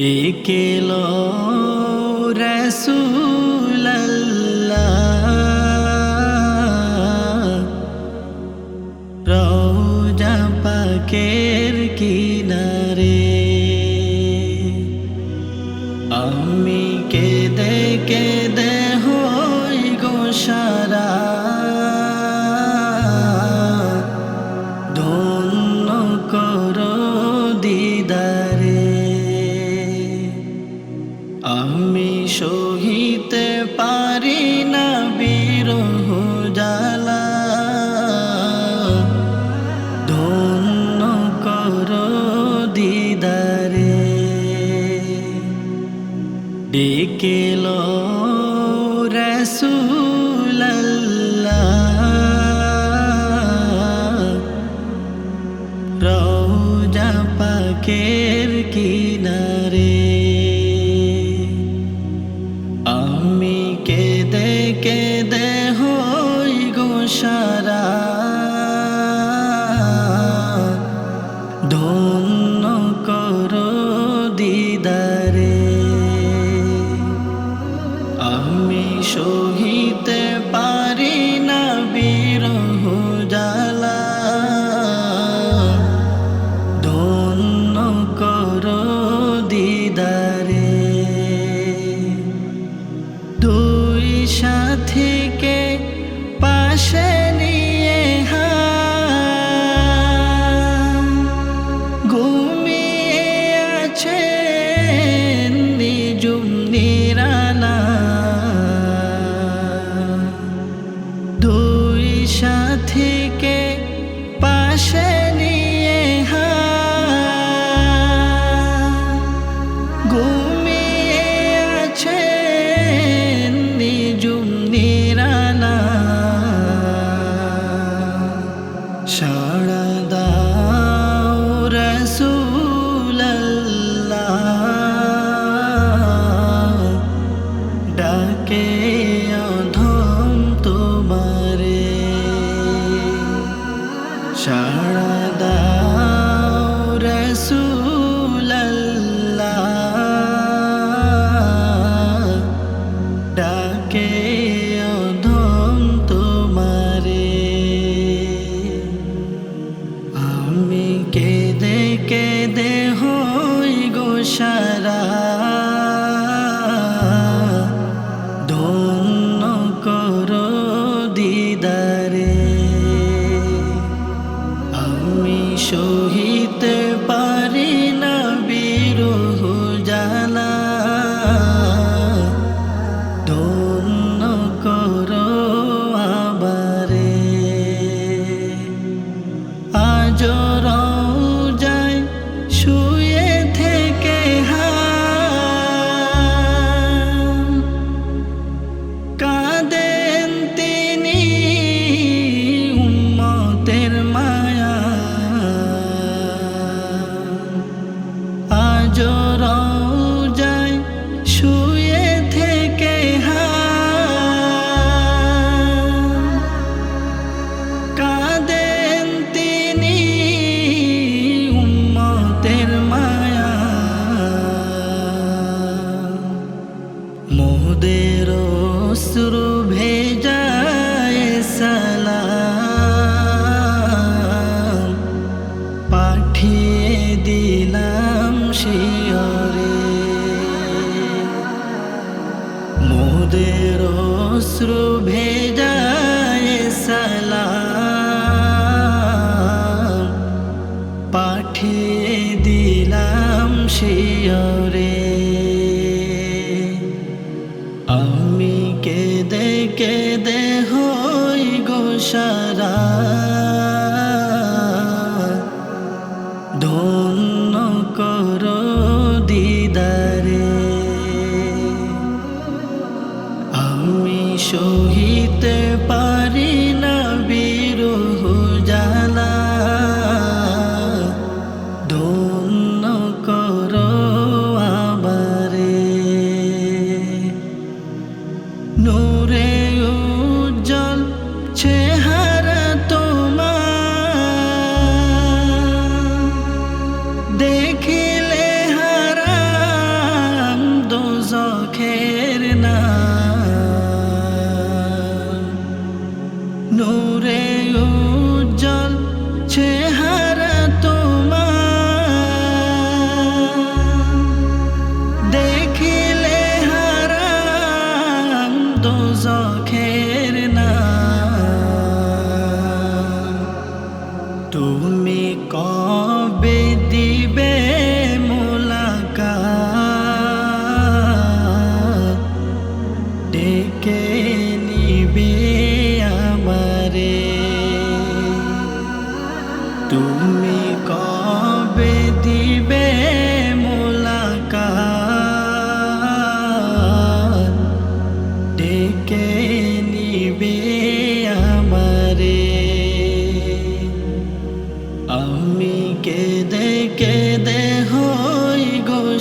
ডেকেল রসুল কিনারে। আমি কেঁদে কেঁদে হই গো সারা। ধন্য করো দিদারে। আমি সহিতে পারি না পাঠিয়ে দিলাম শিয়রে মোদের অশ্রু ভেদ te pa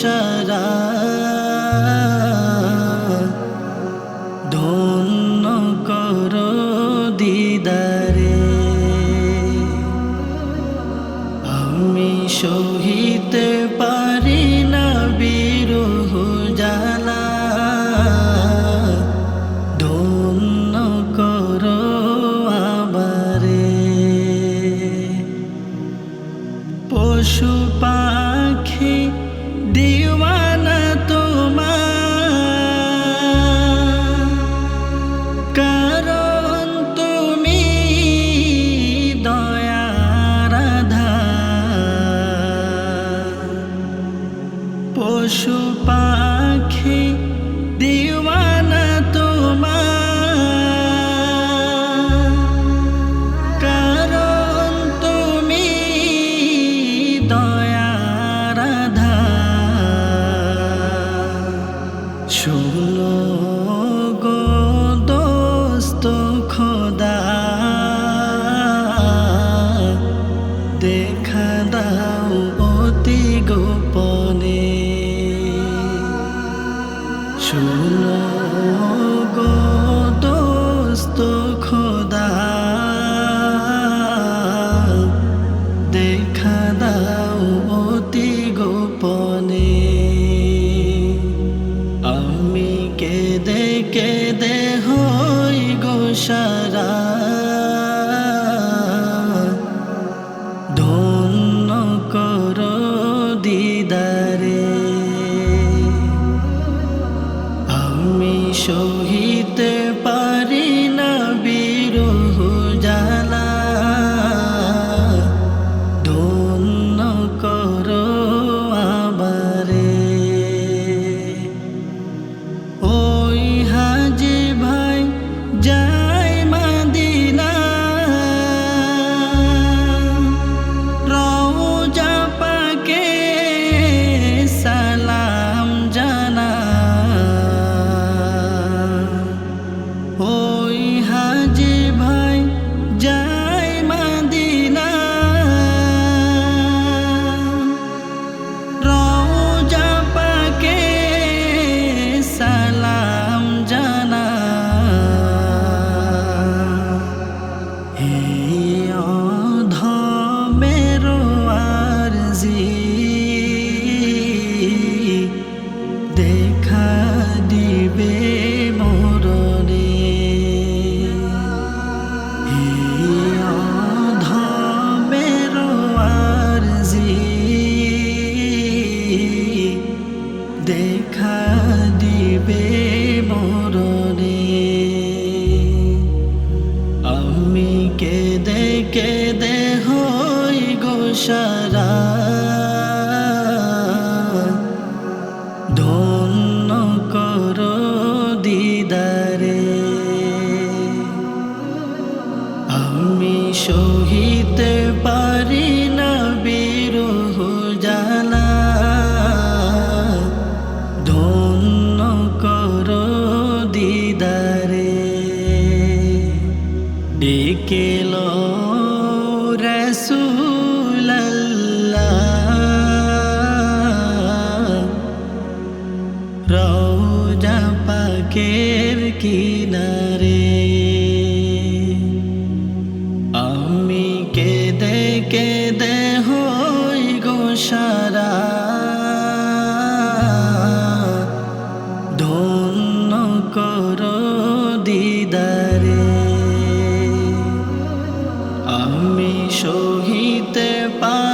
shine. সারা रा হতে পারে